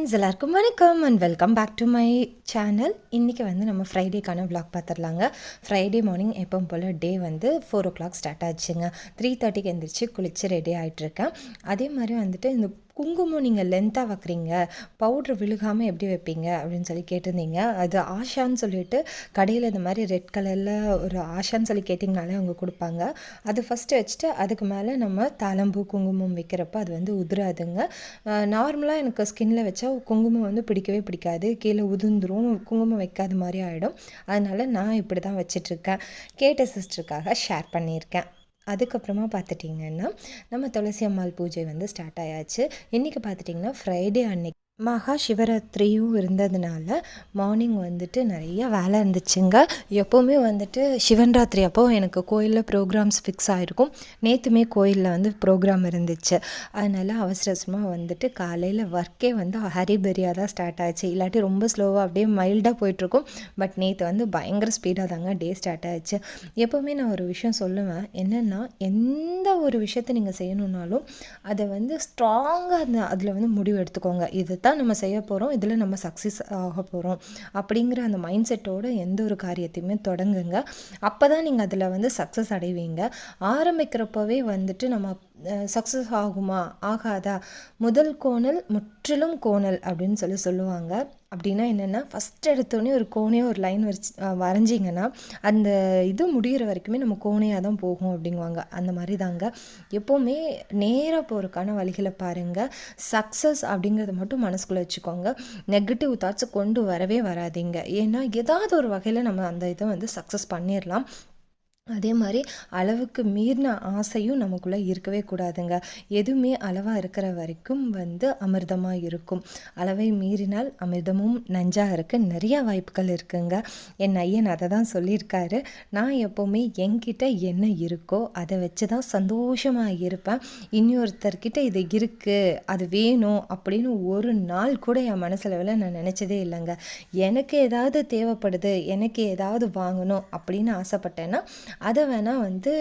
Friends எல்லாருக்கும் வணக்கம் and welcome back to my channel இன்றைக்கி வந்து நம்ம ஃப்ரைடேக்கான விளாக் பார்த்துடலாங்க. ஃப்ரைடே மார்னிங் எப்போ போல் டே வந்து ஃபோர் ஓ கிளாக் ஸ்டார்ட் ஆச்சுங்க த்ரீ தேர்ட்டிக்கு எழுந்திரிச்சு குளிச்சு ரெடி ஆகிட்டுருக்கேன் அதே மாதிரி வந்துட்டு இந்த குங்குமம் நீங்கள் லென்த்தாக வைக்கிறீங்க பவுட்ரு விழுகாமல் எப்படி வைப்பீங்க அப்படின்னு சொல்லி கேட்டிருந்தீங்க. அது ஆஷான்னு சொல்லிட்டு கடையில் இந்த மாதிரி ரெட் கலரில் ஒரு ஆஷான்னு சொல்லி கேட்டிங்கனாலே அவங்க கொடுப்பாங்க. அது ஃபஸ்ட்டு வச்சுட்டு அதுக்கு மேலே நம்ம தாளம்பூ குங்குமம் வைக்கிறப்ப அது வந்து உதிராதுங்க. நார்மலாக எனக்கு ஸ்கின்ல வச்சா குங்குமம் வந்து பிடிக்கவே பிடிக்காது. கீழே உதிர்ந்துரும் குங்குமம் வைக்காத மாதிரி ஆகிடும் அதனால் நான் இப்படி தான் வச்சிட்ருக்கேன் கேட்ட சிஸ்டருக்காக ஷேர் பண்ணியிருக்கேன். அதுக்கப்புறமா பார்த்துட்டிங்கன்னா நம்ம துளசி அம்மாள் பூஜை வந்து ஸ்டார்ட் ஆயாச்சு. இன்றைக்கி பார்த்துட்டிங்கன்னா ஃப்ரைடே அன்னைக்கு மகா சிவராத்திரியும் இருந்ததுனால மார்னிங் வந்துட்டு நிறைய வேலை இருந்துச்சுங்க. எப்போவுமே வந்துட்டு சிவன் ராத்திரி அப்போ எனக்கு கோயிலில் ப்ரோக்ராம்ஸ் ஃபிக்ஸ் ஆகிருக்கும் நேற்றுமே கோயிலில் வந்து ப்ரோக்ராம் இருந்துச்சு. அதனால் அவசர அவசரமாக வந்துட்டு காலையில் ஒர்க்கே வந்து ஹரிபரியாக தான் ஸ்டார்ட் ஆச்சு. இல்லாட்டி ரொம்ப ஸ்லோவாக அப்படியே மைல்டாக போயிட்டுருக்கும். பட் நேற்று வந்து பயங்கர ஸ்பீடாக தாங்க டே ஸ்டார்ட் ஆச்சு. எப்போவுமே நான் ஒரு விஷயம் சொல்லுவேன். என்னென்னா எந்த ஒரு விஷயத்தை நீங்கள் செய்யணுன்னாலும் அதை வந்து ஸ்ட்ராங்காக அந்த அதில் வந்து முடிவு எடுத்துக்கோங்க. இது தான் நம்ம செய்ய போகிறோம் இதில் நம்ம சக்ஸஸ் ஆக போகிறோம் அப்படிங்கிற அந்த மைண்ட் செட்டோடு எந்த ஒரு காரியத்தையுமே தொடங்குங்க. அப்போ தான் நீங்கள் அதில் வந்து சக்ஸஸ் அடைவீங்க. ஆரம்பிக்கிறப்பவே வந்துட்டு நம்ம சக்ஸஸ் ஆகுமா? ஆகாதா? முதல் கோணல் முற்றிலும் கோணல் அப்படின்னு சொல்லி சொல்லுவாங்க. அப்படின்னா என்னென்னா ஃபஸ்ட் எடுத்தோடனே ஒரு கோணையாக ஒரு லைன் வரைச்சி வரைஞ்சிங்கன்னா அந்த இது முடிகிற வரைக்குமே நம்ம கோணையாக தான் போகும் அப்படிங்குவாங்க. அந்த மாதிரி தாங்க எப்போவுமே நேராக போகிறதுக்கான வழிகளை பாருங்கள் சக்ஸஸ் அப்படிங்கிறத மட்டும் மனசுக்குள்ளே வச்சுக்கோங்க. நெகட்டிவ் தாட்ஸை கொண்டு வரவே வராதிங்க. ஏன்னா ஏதாவது ஒரு வகையில் நம்ம அந்த இதை வந்து சக்ஸஸ் பண்ணிடலாம் அதே மாதிரி அளவுக்கு மீறின ஆசையும் நமக்குள்ளே இருக்கவே கூடாதுங்க. எதுவுமே அளவாக இருக்கிற வரைக்கும் வந்து அமிர்தமாக இருக்கும். அளவை மீறினால் அமிர்தமும் நஞ்சாக இருக்க நிறைய வாய்ப்புகள் இருக்குங்க. என் ஐயன் அதை தான் சொல்லியிருக்காரு. நான் எப்போவுமே என்கிட்ட என்ன இருக்கோ அதை வச்சு தான் சந்தோஷமாக இருப்பேன். இன்னொருத்தர்கிட்ட இது இருக்குது அது வேணும் அப்படின்னு ஒரு நாள் கூட என் மனசளவில் நான் நினச்சதே இல்லைங்க. எனக்கு ஏதாவது தேவைப்படுது எனக்கு ஏதாவது வாங்கணும் அப்படின்னு ஆசைப்பட்டேன்னா அதை வேணால் வந்து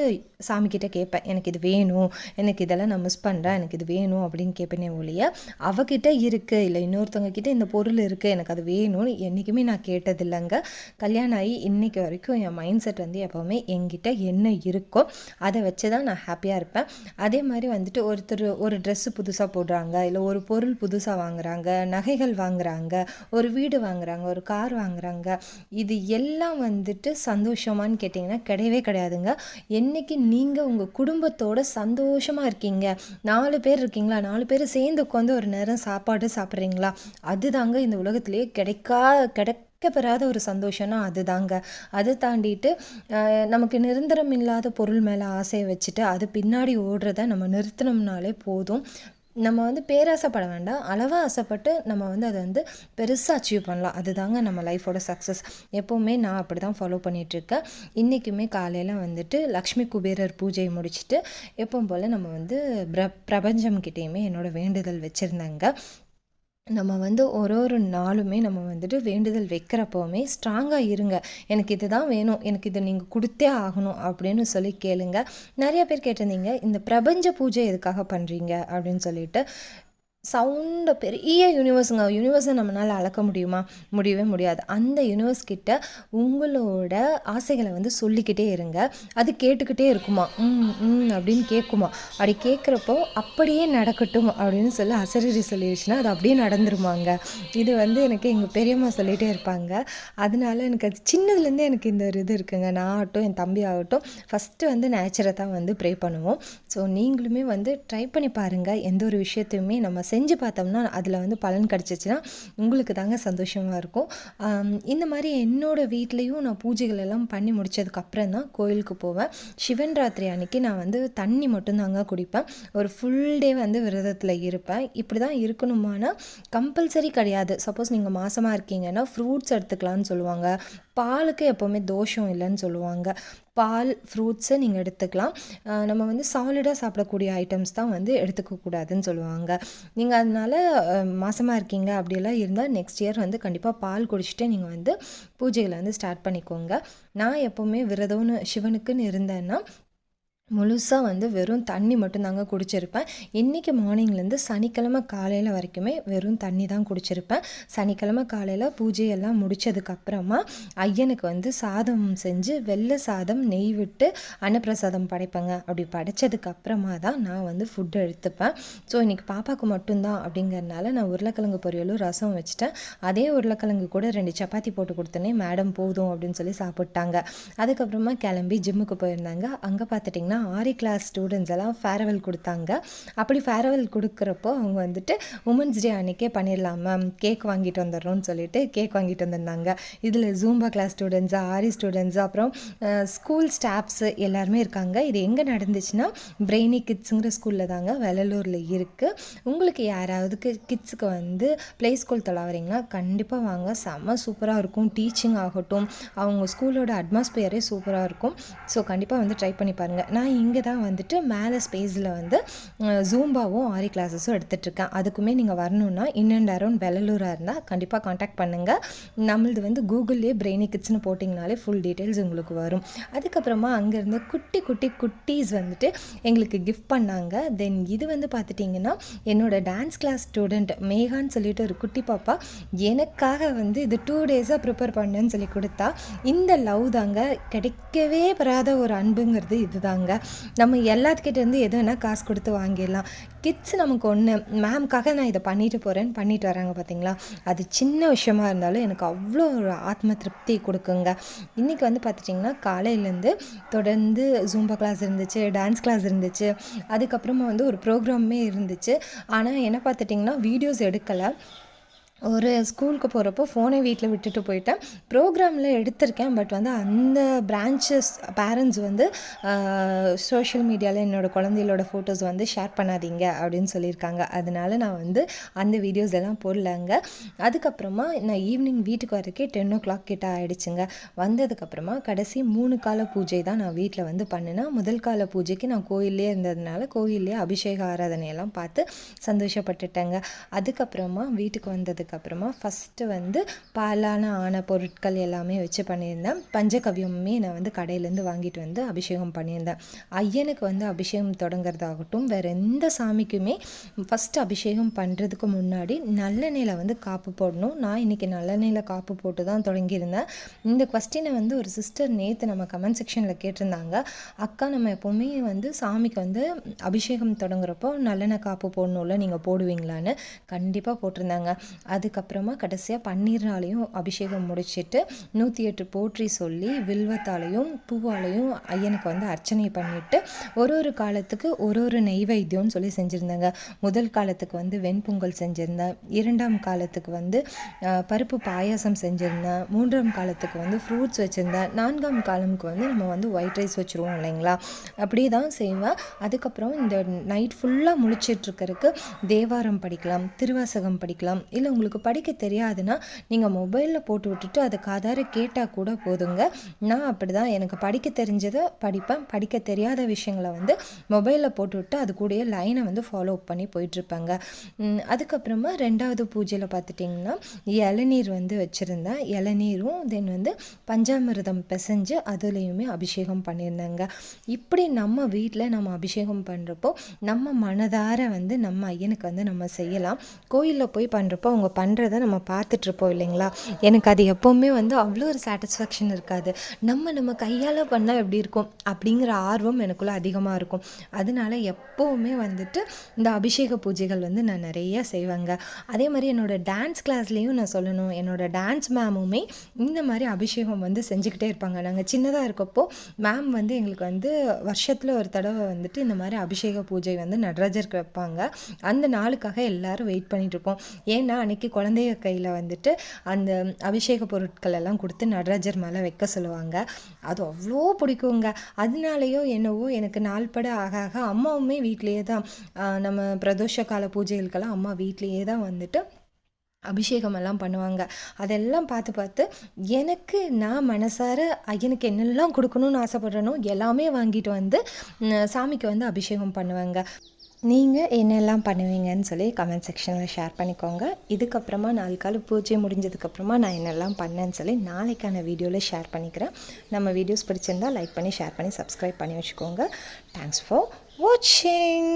சாமிக்கிட்ட கேட்பேன் எனக்கு இது வேணும். எனக்கு இதெல்லாம் நான் மிஸ் பண்ணுறேன் எனக்கு இது வேணும் அப்படின்னு கேட்பேனே ஒழிய அவகிட்ட இருக்குது இல்லை இன்னொருத்தவங்க கிட்ட இந்த பொருள் இருக்குது எனக்கு அது வேணும்னு என்றைக்குமே நான் கேட்டதில்லைங்க. கல்யாணம் ஆகி இன்றைக்கி வரைக்கும் என் மைண்ட் செட் வந்து எப்போவுமே என்கிட்ட என்ன இருக்கோ அதை வச்சு தான் நான் ஹாப்பியாக இருப்பேன். அதே மாதிரி வந்துட்டு ஒருத்தர் ஒரு ட்ரெஸ்ஸு புதுசாக போடுறாங்க. இல்லை ஒரு பொருள் புதுசாக வாங்குறாங்க. நகைகள் வாங்குறாங்க. ஒரு வீடு வாங்குறாங்க. ஒரு கார் வாங்குறாங்க. இது எல்லாம் வந்துட்டு சந்தோஷமான்னு கேட்டிங்கன்னா கிடையவே கிடையாதுங்க. என்னைக்கு நீங்கள் உங்கள் குடும்பத்தோட சந்தோஷமாக இருக்கீங்க? நாலு பேர் இருக்கீங்களா? நாலு பேர் சேர்ந்து உட்காந்து ஒரு நேரம் சாப்பாடு சாப்பிட்றீங்களா? அதுதாங்க இந்த உலகத்துலேயே கிடைக்கா கிடைக்க பெறாத ஒரு சந்தோஷம்னா அதுதாங்க. அதை தாண்டிட்டு நமக்கு நிரந்தரம் இல்லாத பொருள் மேலே ஆசையை வச்சுட்டு அது பின்னாடி ஓடுறத நம்ம நிறுத்தினோம்னாலே போதும். நம்ம வந்து பேராசைப்பட வேண்டாம். அளவாக ஆசைப்பட்டு நம்ம வந்து அதை வந்து பெருசாக அச்சீவ் பண்ணலாம். அதுதாங்க நம்ம லைஃபோட சக்ஸஸ் எப்போவுமே நான் அப்படி தான் ஃபாலோ பண்ணிகிட்ருக்கேன் இன்றைக்குமே காலையில் வந்துட்டு லக்ஷ்மி குபேரர் பூஜையை முடிச்சுட்டு எப்பவும் போல் நம்ம வந்து பிர பிரபஞ்சம்கிட்டேயுமே என்னோடய வேண்டுதல் வச்சுருந்தேங்க. நம்ம வந்து ஒரு ஒரு நாளுமே நம்ம வந்துட்டு வேண்டுதல் வைக்கிறப்போவுமே ஸ்ட்ராங்காக இருங்க. எனக்கு இது தான் வேணும். எனக்கு இதை நீங்கள் கொடுத்தே ஆகணும் அப்படின்னு சொல்லி கேளுங்க. நிறைய பேர் கேட்டிருந்தீங்க இந்த பிரபஞ்ச பூஜை எதுக்காக பண்ணுறீங்க அப்படின்னு சொல்லிட்டு. சவுண்டை பெரிய யூனிவர்ஸுங்க யூனிவர்ஸை நம்மளால் அளக்க முடியுமா? முடியவே முடியாது. அந்த யூனிவர்ஸ் கிட்ட உங்களோட ஆசைகளை வந்து சொல்லிக்கிட்டே இருங்க. அது கேட்டுக்கிட்டே இருக்குமா? ம் ம் அப்படின்னு கேட்குமா அப்படி கேட்குறப்போ அப்படியே நடக்கட்டும் அப்படின்னு சொல்லி அசரீரி சொல்லிடுச்சுன்னா அது அப்படியே நடந்துருமாங்க. இது வந்து எனக்கு எங்கள் பெரியம்மா சொல்லிகிட்டே இருப்பாங்க. அதனால எனக்கு அது சின்னதுலேருந்தே எனக்கு இந்த ஒரு இது இருக்குங்க. நான் ஆகட்டும் என் தம்பி ஆகட்டும் ஃபஸ்ட்டு வந்து நேச்சரை தான் வந்து ப்ரே பண்ணுவோம். ஸோ நீங்களுமே வந்து ட்ரை பண்ணி பாருங்கள் எந்த ஒரு விஷயத்தையுமே நம்ம செஞ்சு பார்த்தோம்னா அதில் வந்து பலன் கிடச்சிச்சின்னா உங்களுக்கு தாங்க சந்தோஷமாக இருக்கும். இந்த மாதிரி என்னோடய வீட்லேயும் நான் பூஜைகள் எல்லாம் பண்ணி முடித்ததுக்கப்புறம் தான் கோயிலுக்கு போவேன். சிவன் ராத்திரி அன்னைக்கு நான் வந்து தண்ணி மட்டும்தாங்க குடிப்பேன். ஒரு ஃபுல் டே வந்து விரதத்தில் இருப்பேன். இப்படி தான் இருக்கணுமானா கம்பல்சரி கிடையாது. சப்போஸ் நீங்கள் மாதமாக இருக்கீங்கன்னா ஃப்ரூட்ஸ் எடுத்துக்கலாம்னு சொல்லுவாங்க. பாலுக்கு எப்போவுமே தோஷம் இல்லைன்னு சொல்லுவாங்க. பால் ஃப்ரூட்ஸை நீங்கள் எடுத்துக்கலாம். நம்ம வந்து சாலிடாக சாப்பிடக்கூடிய ஐட்டம்ஸ் தான் வந்து எடுத்துக்கக்கூடாதுன்னு சொல்லுவாங்க. நீங்கள் அதனால் மாதமாக இருக்கீங்க அப்படியெல்லாம் இருந்தால் நெக்ஸ்ட் இயர் வந்து கண்டிப்பாக பால் குடிச்சிட்டு நீங்கள் வந்து பூஜைகளை வந்து ஸ்டார்ட் பண்ணிக்கோங்க. நான் எப்போவுமே விரதம்னு சிவனுக்குன்னு இருந்தேன்னா முழுசாக வந்து வெறும் தண்ணி மட்டும்தாங்க குடிச்சிருப்பேன். இன்றைக்கி மார்னிங்லேருந்து சனிக்கிழமை காலையில் வரைக்குமே வெறும் தண்ணி தான் குடிச்சிருப்பேன். சனிக்கிழமை காலையில் பூஜையெல்லாம் முடித்ததுக்கப்புறமா ஐயனுக்கு வந்து சாதம் செஞ்சு வெள்ளை சாதம் நெய் விட்டு அன்னப்பிரசாதம் படைப்பேங்க. அப்படி படைச்சதுக்கப்புறமா தான் நான் வந்து ஃபுட்டு எடுத்துப்பேன். ஸோ இன்றைக்கி பாப்பாவுக்கு மட்டும்தான் அப்படிங்கிறனால நான் உருளைக்கிழங்கு பொரியலும் ரசம் வச்சுட்டேன். அதே உருளைக்கிழங்கு கூட ரெண்டு சப்பாத்தி போட்டு கொடுத்தனே மேடம் போதும் அப்படின்னு சொல்லி சாப்பிட்டாங்க. அதுக்கப்புறமா கிளம்பி ஜிம்முக்கு போயிருந்தாங்க. அங்கே பார்த்துட்டிங்கன்னா ஆரி கிளாஸ் ஸ்டூடெண்ட்ஸ் எல்லாம் ஃபேர்வெல் கொடுத்தாங்க. அப்படி ஃபேர்வெல் கொடுக்குறப்போ அவங்க வந்துட்டு உமன்ஸ் டே அன்றைக்கே பண்ணிடலாம் மேம் கேக் வாங்கிட்டு வந்துடுறோம்னு சொல்லிட்டு கேக் வாங்கிட்டு வந்திருந்தாங்க. இதில் Zumba class students aari students அப்புறம் ஸ்கூல் ஸ்டாஃப்ஸு எல்லாருமே இருக்காங்க. இது எங்கே நடந்துச்சுன்னா பிரெய்னி கிட்ஸுங்கிற ஸ்கூலில் தாங்க வெள்ளலூரில் இருக்குது உங்களுக்கு யாராவதுக்கு கிட்ஸுக்கு வந்து ப்ளே ஸ்கூல் தொலைவரீங்கன்னா கண்டிப்பாக வாங்க. செம்ம சூப்பராக இருக்கும். டீச்சிங் ஆகட்டும். அவங்க ஸ்கூலோட அட்மாஸ்பியரே சூப்பராக இருக்கும். ஸோ கண்டிப்பாக வந்து ட்ரை பண்ணி பாருங்கள் நான் இங்கே தான் வந்துட்டு மேலே ஸ்பேஸில் வந்து ஜூம்பாவும் ஆரி கிளாஸஸும் எடுத்துகிட்ருக்கேன் அதுக்குமே நீங்கள் வரணுன்னா இன் அண்ட் அரௌண்ட் வெள்ளலூராக இருந்தால் கண்டிப்பாக காண்டாக்ட் பண்ணுங்கள் நம்மளது வந்து கூகுள்லேயே பிரெயினி கிட்ஸ்னு போட்டிங்கனாலே ஃபுல் டீட்டெயில்ஸ் உங்களுக்கு வரும். அதுக்கப்புறமா அங்கேருந்து குட்டி குட்டி குட்டீஸ் வந்துட்டு எங்களுக்கு கிஃப்ட் பண்ணாங்க. தென் இது வந்து பார்த்துட்டிங்கன்னா என்னோடய டான்ஸ் கிளாஸ் ஸ்டூடெண்ட் மேகான்னு சொல்லிட்டு ஒரு குட்டி பாப்பா எனக்காக வந்து இது டூ டேஸாக ப்ரிப்பேர் பண்ணேன்னு சொல்லி கொடுத்தா இந்த லவ் தாங்க கிடைக்கவே பெறாத ஒரு அன்புங்கிறது இதுதாங்க. நம்ம எல்லாத்துக்கிட்ட இருந்து எது வேணால் காசு கொடுத்து வாங்கிடலாம். கிட்ஸ் நமக்கு ஒன்று மேம்காக நான் இதை பண்ணிட்டு போகிறேன்னு பண்ணிட்டு வராங்க பார்த்தீங்களா அது சின்ன விஷயமா இருந்தாலும் எனக்கு அவ்வளோ ஒரு ஆத்ம திருப்தி கொடுக்குங்க. இன்றைக்கி வந்து பார்த்துட்டிங்கன்னா காலையிலேருந்து தொடர்ந்து ஜூம்பா கிளாஸ் இருந்துச்சு டான்ஸ் கிளாஸ் இருந்துச்சு. அதுக்கப்புறமா வந்து ஒரு ப்ரோக்ராமே இருந்துச்சு. ஆனால் என்ன பார்த்துட்டிங்கன்னா வீடியோஸ் எடுக்கலை. ஒரு ஸ்கூலுக்கு போகிறப்போ ஃபோனை வீட்டில் விட்டுட்டு போயிட்டேன். ப்ரோக்ராமில் எடுத்திருக்கேன் பட் வந்து அந்த பிரான்ச்சஸ் பேரண்ட்ஸ் வந்து சோஷியல் மீடியாவில் என்னோடய குழந்தைகளோட ஃபோட்டோஸ் வந்து ஷேர் பண்ணாதீங்க அப்படின்னு சொல்லியிருக்காங்க. அதனால நான் வந்து அந்த வீடியோஸ் எல்லாம் போடலங்க. அதுக்கப்புறமா நான் ஈவினிங் வீட்டுக்கு வரக்கே டென் ஓ கிளாக் கிட்ட ஆகிடுச்சுங்க வந்ததுக்கப்புறமா கடைசி மூணு கால பூஜை தான் நான் வீட்டில் வந்து பண்ணினேன். முதல் கால பூஜைக்கு நான் கோயிலே இருந்ததுனால கோயிலே அபிஷேக ஆராதனையெல்லாம் பார்த்து சந்தோஷப்பட்டுட்டேங்க. அதுக்கப்புறமா வீட்டுக்கு வந்ததுக்கு அதுக்கப்புறமா ஃபஸ்ட்டு வந்து பாலான ஆன பொருட்கள் எல்லாமே வச்சு பண்ணியிருந்தேன். பஞ்சகவியமுமே நான் வந்து கடையிலேருந்து வாங்கிட்டு வந்து அபிஷேகம் பண்ணியிருந்தேன். ஐயனுக்கு வந்து அபிஷேகம் தொடங்குறதாகட்டும் வேறு எந்த சாமிக்குமே ஃபஸ்ட்டு அபிஷேகம் பண்ணுறதுக்கு முன்னாடி நல்லெண்ணெயில் வந்து காப்பு போடணும். நான் இன்றைக்கி நல்லெண்ணெயில் காப்பு போட்டு தான் தொடங்கியிருந்தேன். இந்த கொஸ்டினை வந்து ஒரு சிஸ்டர் நேற்று நம்ம கமெண்ட் செக்ஷனில் கேட்டிருந்தாங்க. அக்கா நம்ம எப்போவுமே வந்து சாமிக்கு வந்து அபிஷேகம் தொடங்குறப்போ நல்லெண்ணெய் காப்பு போடணும்ல நீங்கள் போடுவீங்களான்னு கண்டிப்பாக போட்டிருந்தாங்க. அதுக்கப்புறமா கடைசியாக பன்னீர்னாலையும் அபிஷேகம் முடிச்சுட்டு நூற்றி எட்டு போற்றி சொல்லி வில்வத்தாலையும் பூவாலையும் ஐயனுக்கு வந்து அர்ச்சனை பண்ணிவிட்டு ஒரு ஒரு காலத்துக்கு ஒரு ஒரு நெய்வேத்தியம்னு சொல்லி செஞ்சுருந்தாங்க. முதல் காலத்துக்கு வந்து வெண்பொங்கல் செஞ்சுருந்தேன். இரண்டாம் காலத்துக்கு வந்து பருப்பு பாயாசம் செஞ்சுருந்தேன். மூன்றாம் காலத்துக்கு வந்து ஃப்ரூட்ஸ் வச்சுருந்தேன். நான்காம் காலமுக்கு வந்து நம்ம வந்து ஒயிட் ரைஸ் வச்சுருவோம் இல்லைங்களா? அப்படி தான் செய்வேன். அதுக்கப்புறம் இந்த நைட் ஃபுல்லாக முழிச்சிட்ருக்கிறதுக்கு தேவாரம் படிக்கலாம் திருவாசகம் படிக்கலாம் இல்லை உங்களுக்கு படிக்க தெரியாதுன்னா நீங்கள் மொபைலில் போட்டு விட்டுட்டு அதை காதார கேட்டால் கூட போதுங்க. நான் அப்படி தான் எனக்கு படிக்க தெரிஞ்சதை படிப்பேன். படிக்க தெரியாத விஷயங்களை வந்து மொபைலில் போட்டு விட்டு அது கூடயே லைனை வந்து ஃபாலோ பண்ணி போயிட்டுருப்பாங்க. அதுக்கப்புறமா ரெண்டாவது பூஜையில் பார்த்துட்டிங்கன்னா இளநீர் வந்து வச்சுருந்தேன். இளநீரும் தென் வந்து பஞ்சாமிரதம் பிசைஞ்சு அதுலேயுமே அபிஷேகம் பண்ணியிருந்தாங்க. இப்படி நம்ம வீட்டில் நம்ம அபிஷேகம் பண்ணுறப்போ நம்ம மனதார வந்து நம்ம ஐயனுக்கு வந்து நம்ம செய்யலாம். கோயிலில் போய் பண்ணுறப்போ அவங்க பண்ணுறத நம்ம பார்த்துட்ருப்போம் இல்லைங்களா? எனக்கு அது எப்போவுமே வந்து அவ்வளோ ஒரு சாட்டிஸ்ஃபேக்ஷன் இருக்காது. நம்ம நம்ம கையால் பண்ணால் எப்படி இருக்கும்? அப்படிங்கிற ஆர்வம் எனக்குள்ளே அதிகமாக இருக்கும். அதனால எப்போவுமே வந்துட்டு இந்த அபிஷேக பூஜைகள் வந்து நான் நிறைய செய்வேங்க. அதே மாதிரி என்னோடய டான்ஸ் கிளாஸ்லேயும் நான் சொல்லணும். என்னோடய டான்ஸ் மேமுமே இந்த மாதிரி அபிஷேகம் வந்து செஞ்சுக்கிட்டே இருப்பாங்க. நாங்கள் சின்னதாக இருக்கப்போ மேம் வந்து எங்களுக்கு வந்து வருஷத்தில் ஒரு தடவை வந்துட்டு இந்த மாதிரி அபிஷேக பூஜை வந்து நடராஜருக்கு வைப்பாங்க. அந்த நாளுக்காக எல்லோரும் வெயிட் பண்ணிகிட்ருப்போம் ஏன்னா அன்றைக்கி குழந்தைய கையில் வந்துட்டு அந்த அபிஷேக பொருட்கள் எல்லாம் கொடுத்து நடராஜர் மேலே வைக்க சொல்லுவாங்க. அது அவ்வளோ பிடிக்குங்க. அதனாலேயோ என்னவோ எனக்கு நாள்பட ஆக ஆக அம்மாவுமே வீட்லேயே தான் நம்ம பிரதோஷ கால பூஜைகளுக்கெல்லாம் அம்மா வீட்லேயே தான் வந்துட்டு அபிஷேகம் எல்லாம் பண்ணுவாங்க. அதெல்லாம் பார்த்து பார்த்து எனக்கு நான் மனசார ஐயனுக்கு என்னெல்லாம் கொடுக்கணும்னு ஆசைப்பட்றனோ எல்லாமே வாங்கிட்டு வந்து சாமிக்கு வந்து அபிஷேகம் பண்ணுவாங்க. நீங்கள் என்னெல்லாம் பண்ணுவீங்கன்னு சொல்லி கமெண்ட் செக்ஷனில் ஷேர் பண்ணிக்கோங்க. இதுக்கப்புறமா நாலு கால பூஜை முடிஞ்சதுக்கப்புறமா நான் என்னெல்லாம் பண்ணேன்னு சொல்லி நாளைக்கான வீடியோவில் ஷேர் பண்ணிக்கிறேன். நம்ம வீடியோஸ் பிடிச்சிருந்தால் லைக் பண்ணி ஷேர் பண்ணி சப்ஸ்கிரைப் பண்ணி வச்சுக்கோங்க. தேங்க்ஸ் ஃபார் வாட்சிங்